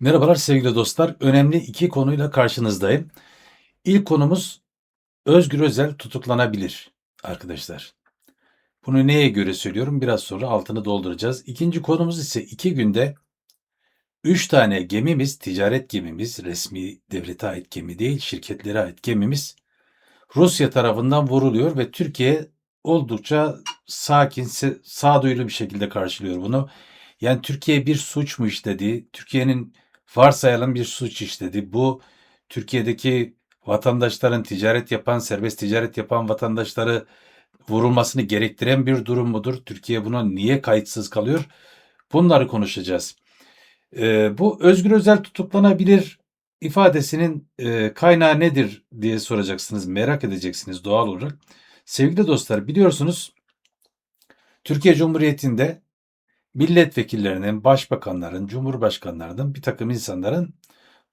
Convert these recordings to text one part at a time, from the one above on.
Merhabalar sevgili dostlar. Önemli iki konuyla karşınızdayım. İlk konumuz Özgür Özel tutuklanabilir arkadaşlar. Bunu neye göre söylüyorum? Biraz sonra altını dolduracağız. İkinci konumuz ise iki günde üç tane gemimiz, ticaret gemimiz, resmi devlete ait gemi değil, şirketlere ait gemimiz Rusya tarafından vuruluyor ve Türkiye oldukça sakin, sağduyulu bir şekilde karşılıyor bunu. Yani Türkiye bir suç mu işledi? Türkiye'nin varsayalım bir suç işledi. Bu Türkiye'deki vatandaşların ticaret yapan, serbest ticaret yapan vatandaşları vurulmasını gerektiren bir durum mudur? Türkiye buna niye kayıtsız kalıyor? Bunları konuşacağız. Ee, bu Özgür Özel tutuklanabilir ifadesinin e, kaynağı nedir diye soracaksınız, merak edeceksiniz doğal olarak. Sevgili dostlar biliyorsunuz Türkiye Cumhuriyeti'nde milletvekillerinin, başbakanların, cumhurbaşkanlarının bir takım insanların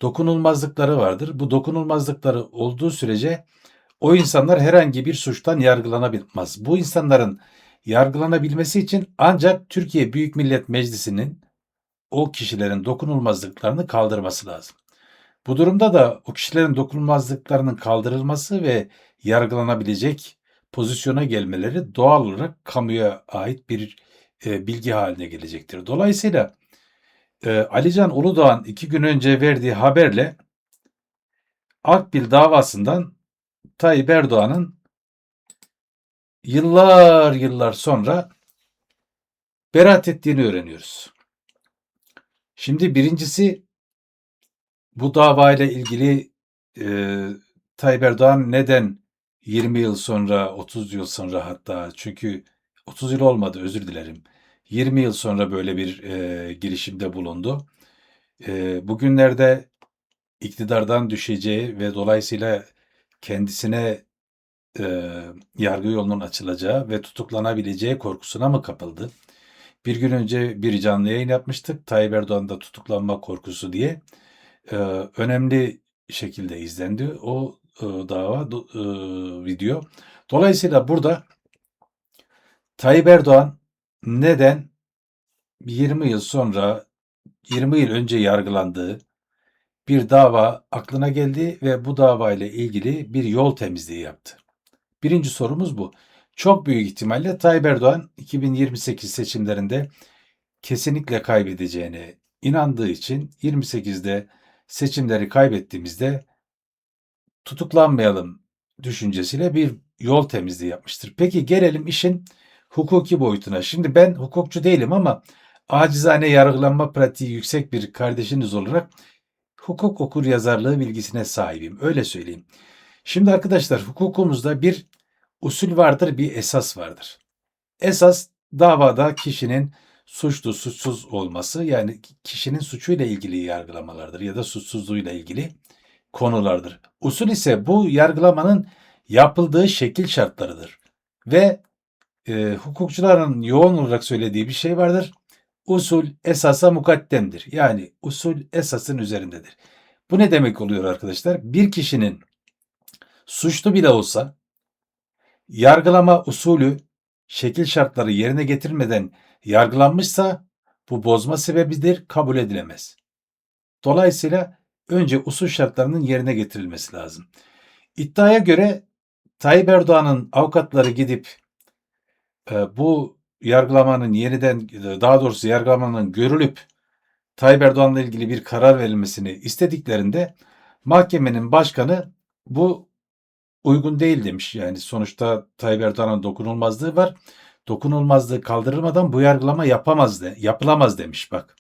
dokunulmazlıkları vardır. Bu dokunulmazlıkları olduğu sürece o insanlar herhangi bir suçtan yargılanabilmez. Bu insanların yargılanabilmesi için ancak Türkiye Büyük Millet Meclisi'nin o kişilerin dokunulmazlıklarını kaldırması lazım. Bu durumda da o kişilerin dokunulmazlıklarının kaldırılması ve yargılanabilecek pozisyona gelmeleri doğal olarak kamuya ait bir e, bilgi haline gelecektir. Dolayısıyla e, Alican Uludağ'ın iki gün önce verdiği haberle Akbil davasından Tayyip Erdoğan'ın yıllar yıllar sonra beraat ettiğini öğreniyoruz. Şimdi birincisi bu davayla ilgili e, Tayyip Erdoğan neden 20 yıl sonra, 30 yıl sonra hatta çünkü 30 yıl olmadı özür dilerim. 20 yıl sonra böyle bir e, girişimde bulundu. E, bugünlerde iktidardan düşeceği ve dolayısıyla kendisine e, yargı yolunun açılacağı ve tutuklanabileceği korkusuna mı kapıldı? Bir gün önce bir canlı yayın yapmıştık. Tayyip Erdoğan'da tutuklanma korkusu diye. E, önemli şekilde izlendi o e, dava e, video. Dolayısıyla burada Tayyip Erdoğan neden 20 yıl sonra 20 yıl önce yargılandığı bir dava aklına geldi ve bu davayla ilgili bir yol temizliği yaptı. Birinci sorumuz bu. Çok büyük ihtimalle Tayyip Erdoğan 2028 seçimlerinde kesinlikle kaybedeceğine inandığı için 28'de seçimleri kaybettiğimizde tutuklanmayalım düşüncesiyle bir yol temizliği yapmıştır. Peki gelelim işin hukuki boyutuna. Şimdi ben hukukçu değilim ama acizane yargılanma pratiği yüksek bir kardeşiniz olarak hukuk okur yazarlığı bilgisine sahibim. Öyle söyleyeyim. Şimdi arkadaşlar hukukumuzda bir usul vardır, bir esas vardır. Esas davada kişinin suçlu, suçsuz olması yani kişinin suçuyla ilgili yargılamalardır ya da suçsuzluğuyla ilgili konulardır. Usul ise bu yargılamanın yapıldığı şekil şartlarıdır. Ve e, hukukçuların yoğun olarak söylediği bir şey vardır. Usul esasa mukaddemdir. Yani usul esasın üzerindedir. Bu ne demek oluyor arkadaşlar? Bir kişinin suçlu bile olsa yargılama usulü şekil şartları yerine getirilmeden yargılanmışsa bu bozma sebebidir, kabul edilemez. Dolayısıyla önce usul şartlarının yerine getirilmesi lazım. İddiaya göre Tayyip Erdoğan'ın avukatları gidip bu yargılamanın yeniden daha doğrusu yargılamanın görülüp Tayyip Erdoğan'la ilgili bir karar verilmesini istediklerinde mahkemenin başkanı bu uygun değil demiş. Yani sonuçta Tayyip Erdoğan'ın dokunulmazlığı var. Dokunulmazlığı kaldırılmadan bu yargılama yapamaz de, yapılamaz demiş bak.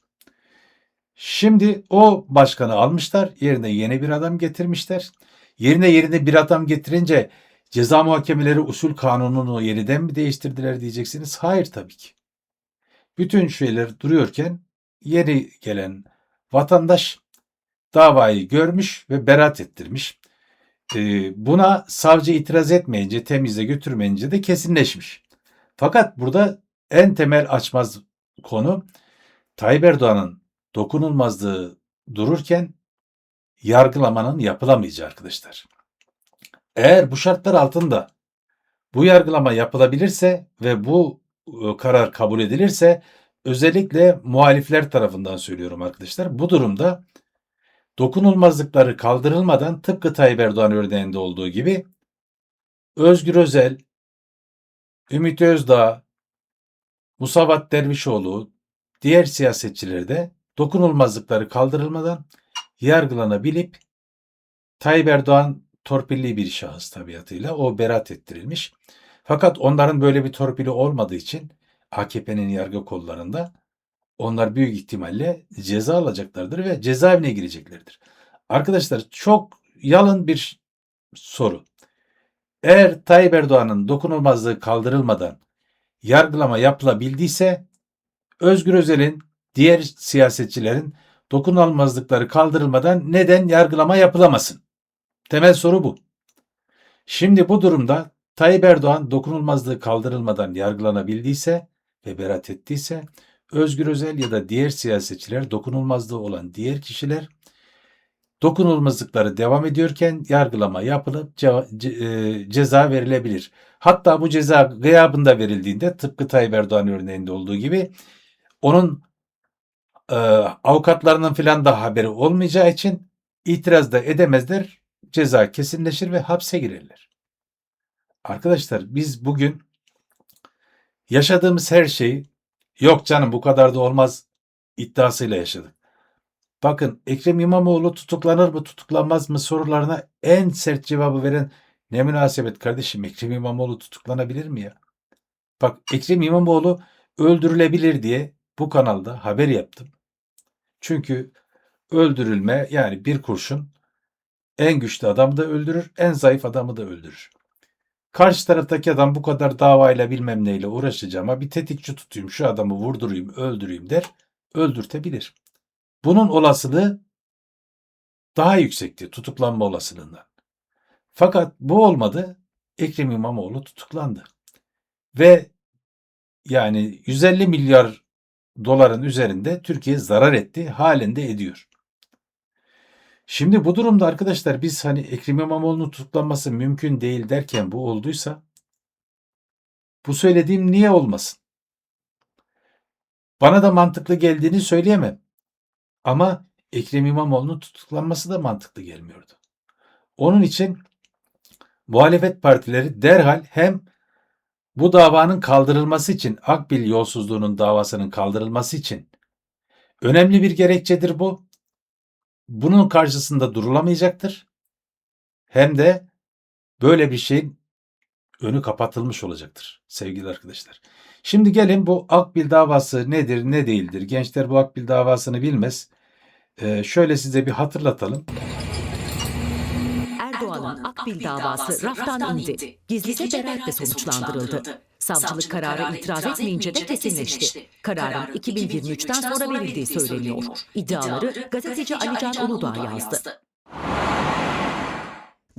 Şimdi o başkanı almışlar, yerine yeni bir adam getirmişler. Yerine yerine bir adam getirince ceza muhakemeleri usul kanununu yeniden mi değiştirdiler diyeceksiniz. Hayır tabii ki. Bütün şeyler duruyorken yeni gelen vatandaş davayı görmüş ve beraat ettirmiş. Ee, buna savcı itiraz etmeyince, temize götürmeyince de kesinleşmiş. Fakat burada en temel açmaz konu Tayyip Erdoğan'ın dokunulmazlığı dururken yargılamanın yapılamayacağı arkadaşlar. Eğer bu şartlar altında bu yargılama yapılabilirse ve bu e, karar kabul edilirse özellikle muhalifler tarafından söylüyorum arkadaşlar. Bu durumda dokunulmazlıkları kaldırılmadan tıpkı Tayyip Erdoğan örneğinde olduğu gibi Özgür Özel, Ümit Özdağ, Musavat Dervişoğlu, diğer siyasetçileri de dokunulmazlıkları kaldırılmadan yargılanabilip Tayyip Erdoğan torpilli bir şahıs tabiatıyla o beraat ettirilmiş. Fakat onların böyle bir torpili olmadığı için AKP'nin yargı kollarında onlar büyük ihtimalle ceza alacaklardır ve cezaevine gireceklerdir. Arkadaşlar çok yalın bir soru. Eğer Tayyip Erdoğan'ın dokunulmazlığı kaldırılmadan yargılama yapılabildiyse Özgür Özel'in diğer siyasetçilerin dokunulmazlıkları kaldırılmadan neden yargılama yapılamasın? Temel soru bu. Şimdi bu durumda Tayyip Erdoğan dokunulmazlığı kaldırılmadan yargılanabildiyse ve beraat ettiyse Özgür Özel ya da diğer siyasetçiler dokunulmazlığı olan diğer kişiler dokunulmazlıkları devam ediyorken yargılama yapılıp ce- ce- e, ceza verilebilir. Hatta bu ceza gıyabında verildiğinde tıpkı Tayyip Erdoğan örneğinde olduğu gibi onun e, avukatlarının filan da haberi olmayacağı için itiraz da edemezler. Ceza kesinleşir ve hapse girerler. Arkadaşlar biz bugün yaşadığımız her şeyi yok canım bu kadar da olmaz iddiasıyla yaşadık. Bakın Ekrem İmamoğlu tutuklanır mı tutuklanmaz mı sorularına en sert cevabı veren ne münasebet kardeşim Ekrem İmamoğlu tutuklanabilir mi ya? Bak Ekrem İmamoğlu öldürülebilir diye bu kanalda haber yaptım. Çünkü öldürülme yani bir kurşun en güçlü adamı da öldürür, en zayıf adamı da öldürür. Karşı taraftaki adam bu kadar davayla bilmem neyle uğraşacağıma bir tetikçi tutayım, şu adamı vurdurayım, öldüreyim der, öldürtebilir. Bunun olasılığı daha yüksekti tutuklanma olasılığından. Fakat bu olmadı. Ekrem İmamoğlu tutuklandı. Ve yani 150 milyar doların üzerinde Türkiye zarar etti, halinde ediyor. Şimdi bu durumda arkadaşlar biz hani Ekrem İmamoğlu'nun tutuklanması mümkün değil derken bu olduysa bu söylediğim niye olmasın? Bana da mantıklı geldiğini söyleyemem. Ama Ekrem İmamoğlu'nun tutuklanması da mantıklı gelmiyordu. Onun için muhalefet partileri derhal hem bu davanın kaldırılması için Akbil yolsuzluğunun davasının kaldırılması için önemli bir gerekçedir bu. Bunun karşısında durulamayacaktır. Hem de böyle bir şeyin önü kapatılmış olacaktır sevgili arkadaşlar. Şimdi gelin bu Akbil davası nedir ne değildir? Gençler bu Akbil davasını bilmez. Ee, şöyle size bir hatırlatalım. Erdoğan'ın Akbil davası raftan indi. Gizlice beraatle sonuçlandırıldı. Savcılık karara itiraz etmeyince de kesinleşti. Kararın 2023'ten sonra verildiği söyleniyor. İddiaları gazeteci Alican Uludağ yazdı.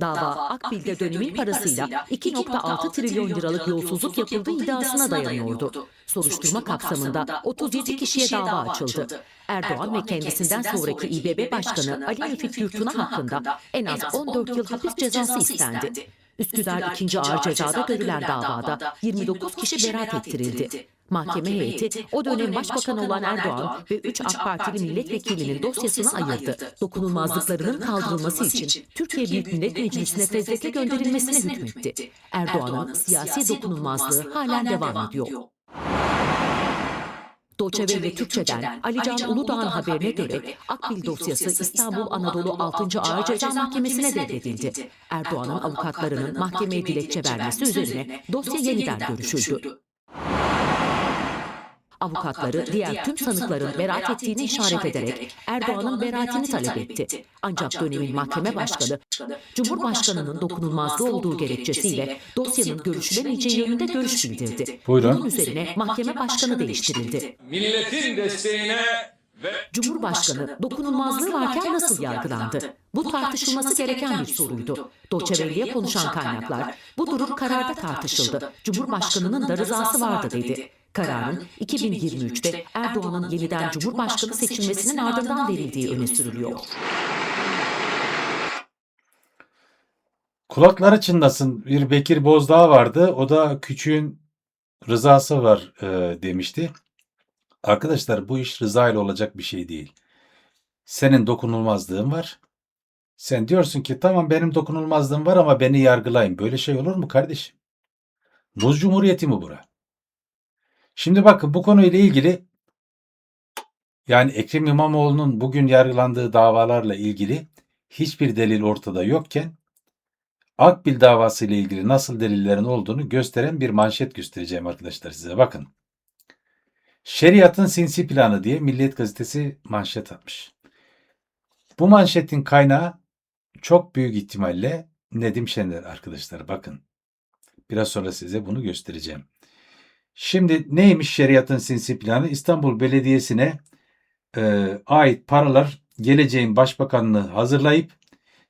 Dava Akbil'de dönemin parasıyla 2.6 trilyon liralık yolsuzluk yapıldığı iddiasına dayanıyordu. Soruşturma kapsamında 37 kişiye dava açıldı. Erdoğan ve kendisinden sonraki İBB Başkanı Ali Refik Yurtuna hakkında en az 14 yıl hapis cezası istendi. Üsküdar 2. Ağır Ceza'da görülen davada 29 kişi beraat ettirildi. Mahkeme heyeti o dönem başbakan olan Erdoğan ve 3 AK Partili milletvekilinin dosyasını ayırdı. Dokunulmazlıklarının kaldırılması için Türkiye Büyük Millet Meclisi'ne fezleke gönderilmesine hükmetti. Erdoğan'ın siyasi dokunulmazlığı halen devam ediyor. Doçeve ve Türkçe'den Alican Uludağ'ın haberine göre Akbil dosyası İstanbul Anadolu 6. Ağır Ceza Mahkemesi'ne devredildi. Erdoğan'ın avukatlarının mahkemeye dilekçe vermesi üzerine dosya yeniden görüşüldü. Avukatları diğer tüm sanıkların beraat ettiğini işaret ederek Erdoğan'ın beraatini talep etti. Ancak dönemin mahkeme başkanı Cumhurbaşkanı'nın dokunulmazlığı olduğu gerekçesiyle dosyanın görüşülemeyeceği yönünde görüş bildirdi. Buyurun. Bunun üzerine mahkeme başkanı değiştirildi. Milletin desteğine ve Cumhurbaşkanı dokunulmazlığı varken nasıl yargılandı? Bu tartışılması gereken bir soruydu. Doçevelli'ye konuşan kaynaklar bu durum kararda tartışıldı. Cumhurbaşkanının da rızası vardı dedi. Kararın 2023'te Erdoğan'ın yeniden Cumhurbaşkanı seçilmesinin ardından verildiği öne sürülüyor. Kulakları çınlasın bir Bekir Bozdağ vardı. O da küçüğün rızası var e, demişti. Arkadaşlar bu iş rıza ile olacak bir şey değil. Senin dokunulmazlığın var. Sen diyorsun ki tamam benim dokunulmazlığım var ama beni yargılayın. Böyle şey olur mu kardeşim? Muz Cumhuriyeti mi bura? Şimdi bakın bu konuyla ilgili yani Ekrem İmamoğlu'nun bugün yargılandığı davalarla ilgili hiçbir delil ortada yokken Akbil davası ile ilgili nasıl delillerin olduğunu gösteren bir manşet göstereceğim arkadaşlar size. Bakın. Şeriatın sinsi planı diye Milliyet Gazetesi manşet atmış. Bu manşetin kaynağı çok büyük ihtimalle Nedim Şener arkadaşlar. Bakın. Biraz sonra size bunu göstereceğim. Şimdi neymiş şeriatın sinsi planı? İstanbul Belediyesi'ne e, ait paralar geleceğin başbakanlığı hazırlayıp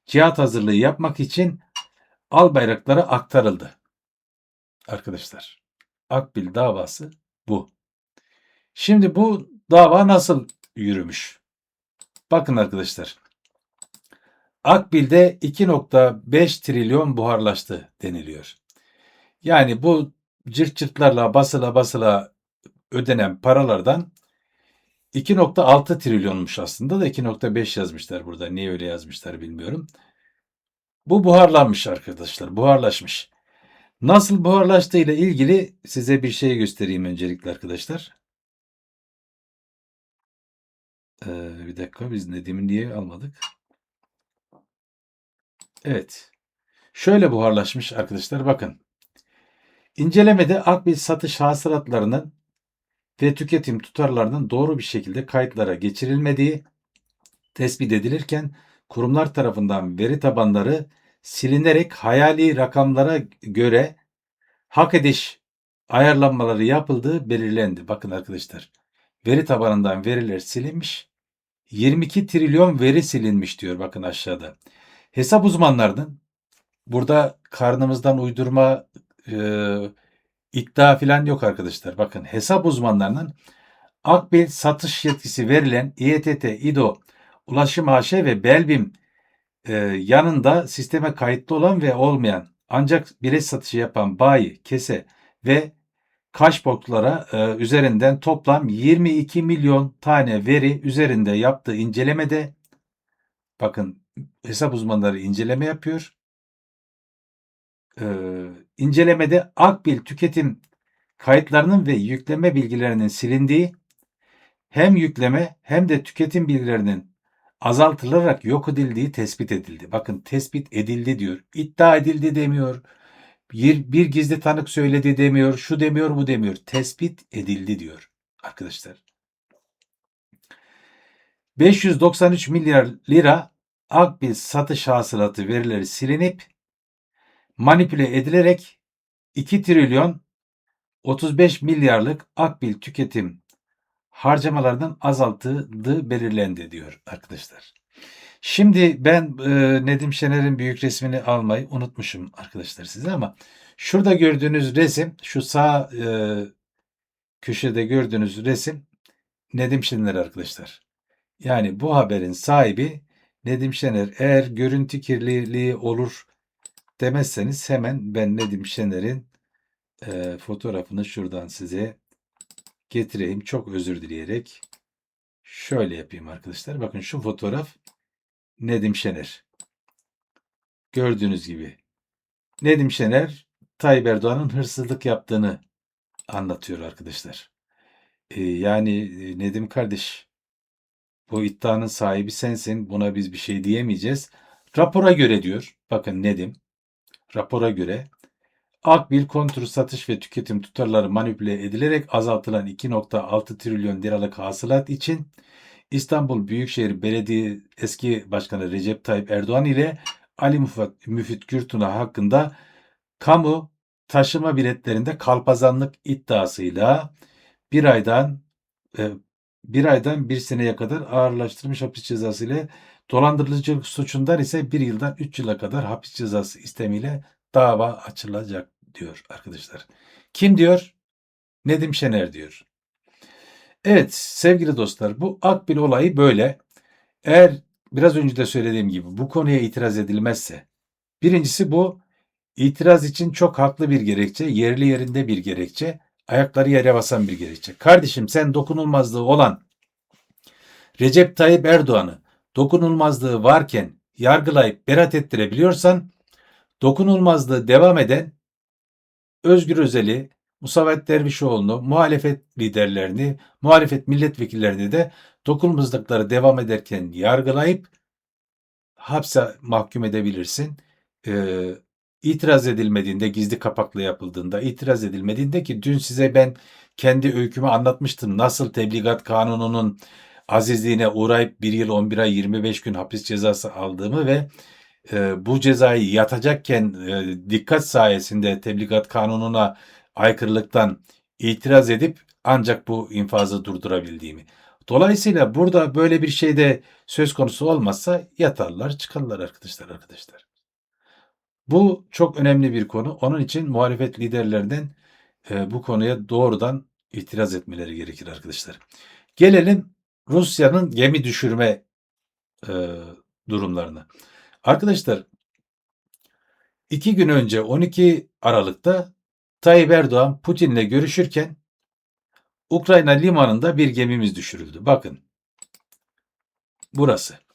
cihat hazırlığı yapmak için al bayraklara aktarıldı. Arkadaşlar Akbil davası bu. Şimdi bu dava nasıl yürümüş? Bakın arkadaşlar. Akbil'de 2.5 trilyon buharlaştı deniliyor. Yani bu cırt cırtlarla basıla basıla ödenen paralardan 2.6 trilyonmuş aslında da 2.5 yazmışlar burada. Niye öyle yazmışlar bilmiyorum. Bu buharlanmış arkadaşlar. Buharlaşmış. Nasıl buharlaştığı ile ilgili size bir şey göstereyim öncelikle arkadaşlar. Ee, bir dakika biz Nedim'i niye almadık? Evet. Şöyle buharlaşmış arkadaşlar bakın. İncelemede Akbil satış hasılatlarının ve tüketim tutarlarının doğru bir şekilde kayıtlara geçirilmediği tespit edilirken kurumlar tarafından veri tabanları silinerek hayali rakamlara göre hak ediş ayarlanmaları yapıldığı belirlendi. Bakın arkadaşlar veri tabanından veriler silinmiş. 22 trilyon veri silinmiş diyor bakın aşağıda. Hesap uzmanlarının burada karnımızdan uydurma e, iddia falan yok arkadaşlar. Bakın hesap uzmanlarının Akbil satış yetkisi verilen İETT, İDO, Ulaşım AŞ ve Belbim e, yanında sisteme kayıtlı olan ve olmayan ancak bilet satışı yapan bayi, kese ve Kaşboklara e, üzerinden toplam 22 milyon tane veri üzerinde yaptığı incelemede bakın hesap uzmanları inceleme yapıyor. E, incelemede Akbil tüketim kayıtlarının ve yükleme bilgilerinin silindiği hem yükleme hem de tüketim bilgilerinin azaltılarak yok edildiği tespit edildi. Bakın tespit edildi diyor. İddia edildi demiyor. Bir, bir gizli tanık söyledi demiyor. Şu demiyor bu demiyor. Tespit edildi diyor arkadaşlar. 593 milyar lira Akbil satış hasılatı verileri silinip manipüle edilerek 2 trilyon 35 milyarlık Akbil tüketim harcamalardan azaltıldığı belirlendi diyor arkadaşlar. Şimdi ben e, Nedim Şener'in büyük resmini almayı unutmuşum arkadaşlar size ama şurada gördüğünüz resim şu sağ e, köşede gördüğünüz resim Nedim Şener arkadaşlar. Yani bu haberin sahibi Nedim Şener. Eğer görüntü kirliliği olur demezseniz hemen ben Nedim Şener'in e, fotoğrafını şuradan size getireyim. Çok özür dileyerek. Şöyle yapayım arkadaşlar. Bakın şu fotoğraf Nedim Şener. Gördüğünüz gibi. Nedim Şener Tayyip Erdoğan'ın hırsızlık yaptığını anlatıyor arkadaşlar. Ee, yani e, Nedim kardeş bu iddianın sahibi sensin. Buna biz bir şey diyemeyeceğiz. Rapora göre diyor. Bakın Nedim. Rapora göre Akbil kontür satış ve tüketim tutarları manipüle edilerek azaltılan 2.6 trilyon liralık hasılat için İstanbul Büyükşehir Belediye eski başkanı Recep Tayyip Erdoğan ile Ali Müfit, Müfit Gürtuna hakkında kamu taşıma biletlerinde kalpazanlık iddiasıyla bir aydan e, bir aydan bir seneye kadar ağırlaştırılmış hapis cezası ile dolandırıcılık suçundan ise bir yıldan üç yıla kadar hapis cezası istemiyle dava açılacak diyor arkadaşlar. Kim diyor? Nedim Şener diyor. Evet sevgili dostlar bu Akbil olayı böyle. Eğer biraz önce de söylediğim gibi bu konuya itiraz edilmezse birincisi bu itiraz için çok haklı bir gerekçe, yerli yerinde bir gerekçe ayakları yere basan bir gerekçe. Kardeşim sen dokunulmazlığı olan Recep Tayyip Erdoğan'ı dokunulmazlığı varken yargılayıp beraat ettirebiliyorsan dokunulmazlığı devam eden Özgür Özel'i, Musavat Dervişoğlu'nu, muhalefet liderlerini, muhalefet milletvekillerini de dokunulmazlıkları devam ederken yargılayıp hapse mahkum edebilirsin. Ee, itiraz edilmediğinde, gizli kapaklı yapıldığında, itiraz edilmediğinde ki dün size ben kendi öykümü anlatmıştım. Nasıl tebligat kanununun azizliğine uğrayıp 1 yıl 11 ay 25 gün hapis cezası aldığımı ve e, bu cezayı yatacakken e, dikkat sayesinde tebligat kanununa aykırılıktan itiraz edip ancak bu infazı durdurabildiğimi. Dolayısıyla burada böyle bir şey de söz konusu olmazsa yatarlar çıkarlar arkadaşlar arkadaşlar. Bu çok önemli bir konu. Onun için muhalefet liderlerinden e, bu konuya doğrudan itiraz etmeleri gerekir arkadaşlar. Gelelim Rusya'nın gemi düşürme e, durumlarına. Arkadaşlar iki gün önce 12 Aralık'ta Tayyip Erdoğan Putin'le görüşürken Ukrayna limanında bir gemimiz düşürüldü. Bakın. Burası.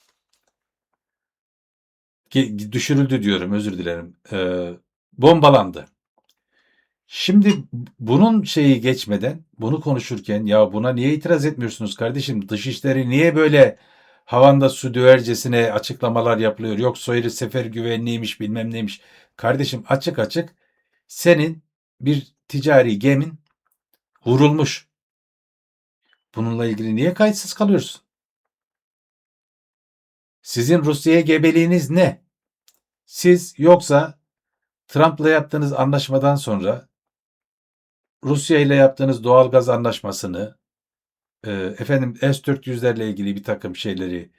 Düşürüldü diyorum özür dilerim. Ee, bombalandı. Şimdi bunun şeyi geçmeden bunu konuşurken ya buna niye itiraz etmiyorsunuz kardeşim? Dışişleri niye böyle havanda su dövercesine açıklamalar yapılıyor? Yok soyri sefer güvenliğiymiş bilmem neymiş. Kardeşim açık açık senin bir ticari gemin vurulmuş. Bununla ilgili niye kayıtsız kalıyorsun? Sizin Rusya'ya gebeliğiniz ne? Siz yoksa Trump'la yaptığınız anlaşmadan sonra Rusya ile yaptığınız doğalgaz anlaşmasını e, efendim S-400'lerle ilgili bir takım şeyleri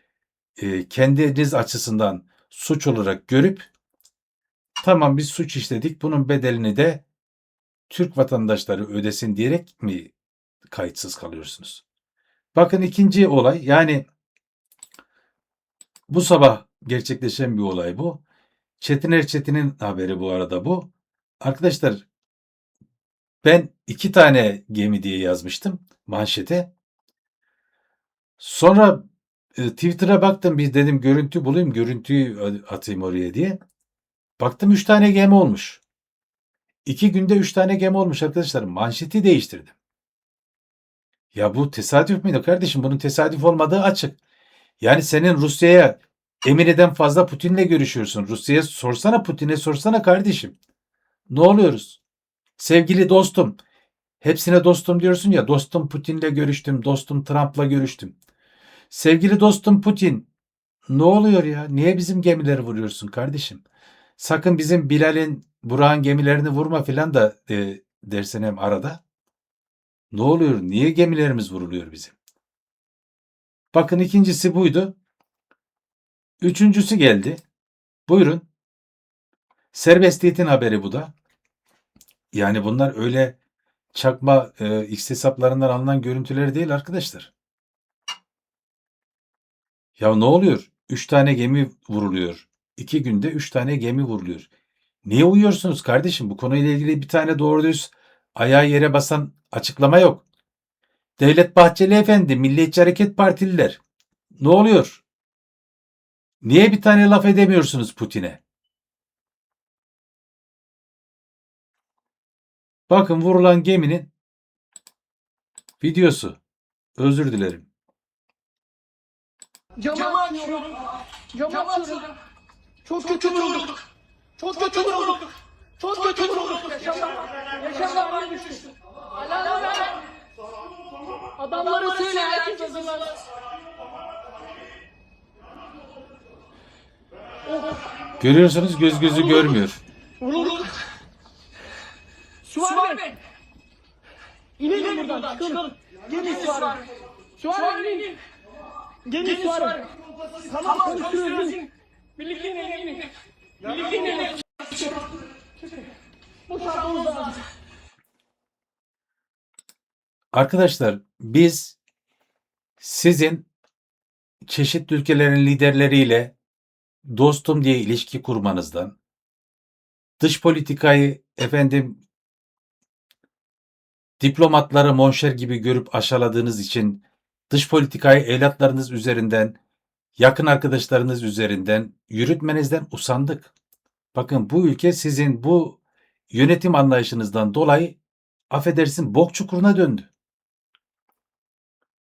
e, kendiniz açısından suç olarak görüp tamam biz suç işledik bunun bedelini de Türk vatandaşları ödesin diyerek mi kayıtsız kalıyorsunuz? Bakın ikinci olay yani bu sabah gerçekleşen bir olay bu. Çetiner Çetin'in haberi bu arada bu. Arkadaşlar ben iki tane gemi diye yazmıştım manşete. Sonra e, Twitter'a baktım bir dedim görüntü bulayım görüntüyü atayım oraya diye. Baktım üç tane gemi olmuş. İki günde üç tane gemi olmuş arkadaşlar. Manşeti değiştirdim. Ya bu tesadüf müydü kardeşim? Bunun tesadüf olmadığı açık. Yani senin Rusya'ya Emine'den fazla Putin'le görüşüyorsun. Rusya'ya sorsana Putin'e sorsana kardeşim. Ne oluyoruz? Sevgili dostum. Hepsine dostum diyorsun ya. Dostum Putin'le görüştüm. Dostum Trump'la görüştüm. Sevgili dostum Putin. Ne oluyor ya? Niye bizim gemileri vuruyorsun kardeşim? Sakın bizim Bilal'in, Burak'ın gemilerini vurma filan da e, dersin hem arada. Ne oluyor? Niye gemilerimiz vuruluyor bizim? Bakın ikincisi buydu. Üçüncüsü geldi. Buyurun. Serbestiyetin haberi bu da. Yani bunlar öyle çakma e, X hesaplarından alınan görüntüleri değil arkadaşlar. Ya ne oluyor? Üç tane gemi vuruluyor. İki günde üç tane gemi vuruluyor. Niye uyuyorsunuz kardeşim? Bu konuyla ilgili bir tane doğru düz ayağı yere basan açıklama yok. Devlet Bahçeli Efendi, Milliyetçi Hareket Partililer. Ne oluyor? Niye bir tane laf edemiyorsunuz Putin'e? Bakın vurulan geminin videosu. Özür dilerim. Camı açıyorum. Camı açıyorum. Çok kötü vurulduk. Çok kötü vurulduk. Çok kötü vurulduk. Yaşamlar. Yaşamlar düştü. Adamlara söyle herkes hazırlansın. Görüyorsunuz göz gözü görmüyor. Bey. İnelim buradan çıkalım. Gelin. Süvari Bey inin. Gelin Süvari Bey. Tamam konuşuyoruz. Birlikte inelim. inin. Birlikte inelim. Boşaltmamız lazım. Arkadaşlar biz sizin çeşitli ülkelerin liderleriyle dostum diye ilişki kurmanızdan, dış politikayı efendim diplomatları monşer gibi görüp aşağıladığınız için dış politikayı evlatlarınız üzerinden, yakın arkadaşlarınız üzerinden yürütmenizden usandık. Bakın bu ülke sizin bu yönetim anlayışınızdan dolayı affedersin bok çukuruna döndü.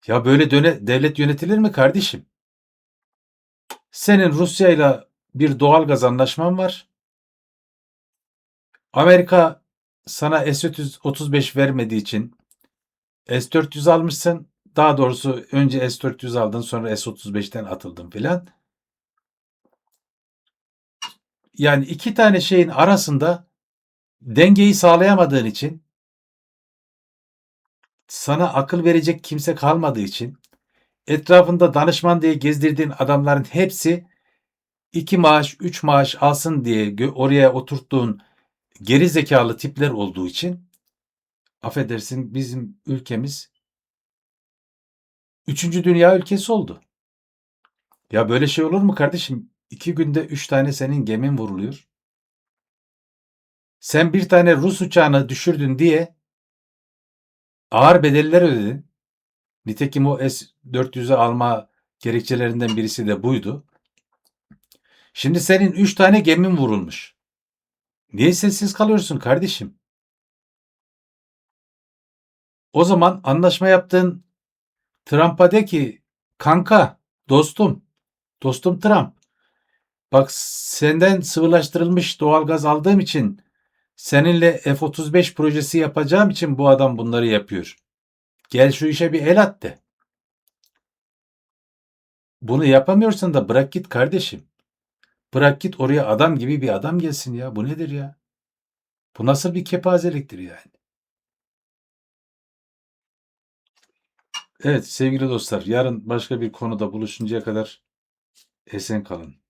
Ya böyle döne, devlet yönetilir mi kardeşim? Senin Rusya ile bir doğal gaz anlaşman var. Amerika sana S-35 vermediği için S-400 almışsın. Daha doğrusu önce S-400 aldın sonra S-35'ten atıldın filan. Yani iki tane şeyin arasında dengeyi sağlayamadığın için sana akıl verecek kimse kalmadığı için etrafında danışman diye gezdirdiğin adamların hepsi iki maaş, üç maaş alsın diye oraya oturttuğun geri zekalı tipler olduğu için affedersin bizim ülkemiz üçüncü dünya ülkesi oldu. Ya böyle şey olur mu kardeşim? İki günde üç tane senin gemin vuruluyor. Sen bir tane Rus uçağını düşürdün diye ağır bedeller ödedin. Nitekim o S-400'ü alma gerekçelerinden birisi de buydu. Şimdi senin üç tane gemin vurulmuş. Niye sessiz kalıyorsun kardeşim? O zaman anlaşma yaptığın Trump'a de ki kanka, dostum, dostum Trump. Bak senden sıvılaştırılmış doğalgaz aldığım için seninle F-35 projesi yapacağım için bu adam bunları yapıyor. Gel şu işe bir el at de. Bunu yapamıyorsan da bırak git kardeşim. Bırak git oraya adam gibi bir adam gelsin ya. Bu nedir ya? Bu nasıl bir kepazeliktir yani? Evet sevgili dostlar yarın başka bir konuda buluşuncaya kadar esen kalın.